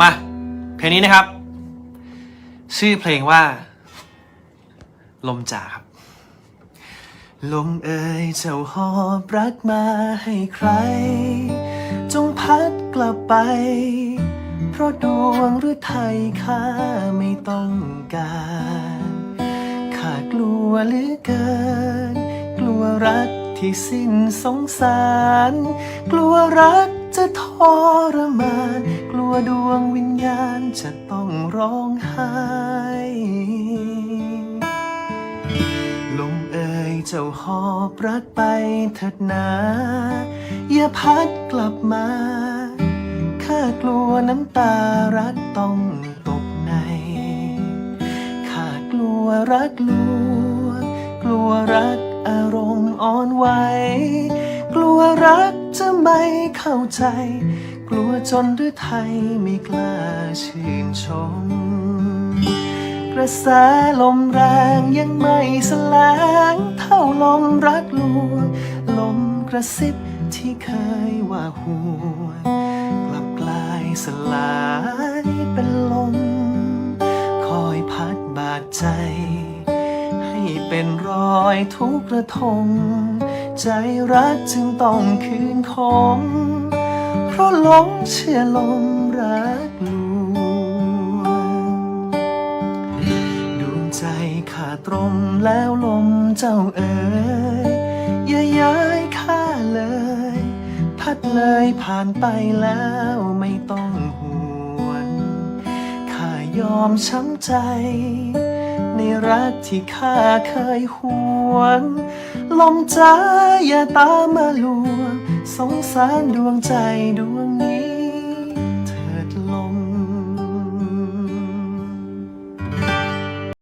มา เพลงนี้นะครับ ชื่อเพลงว่า ลมจ่าครับ ลมเอ่ยเจ้าหอบรักมาให้ใคร จงพัดกลับไป เพราะดวงหรือไทยข้าไม่ต้องการ ข้ากลัวเหลือเกิน กลัวรักที่สิ้นสงสาร กลัวรักจะทรมาน ร้องไห้ลมเอ่ยเจ้าหอบรักไปเถิดนาอย่าพัดกลับมาข้ากลัวน้ำตารักต้องตกในข้ากลัวรักลวงกลัวรักอารมณ์อ่อนไหวกลัวรัก ไม่เข้าใจ กลัวจนหรือไทยไม่กล้าชื่นชม กระแสลมแรงยังไม่แสลงเท่าลมรักลวงลมกระซิบที่เคยว่าห่วงกลับกลายสลายเป็นลม คอยพัดบาดใจ ให้เป็นรอยทุกข์ระทม ใจรักจึงต้องคืนคมเพราะหลงเชื่อลมรักลวงดวงใจขาดตรงแล้วลมเจ้าเอ๋ยอย่าย้ายข้าเลย พัดเลยผ่านไปแล้วไม่ต้องห่วงข้ายอมช้ำใจ ในรักที่ข้าเคยหวง ลมจ้าอย่าตามมาลวง สงสารดวงใจดวงนี้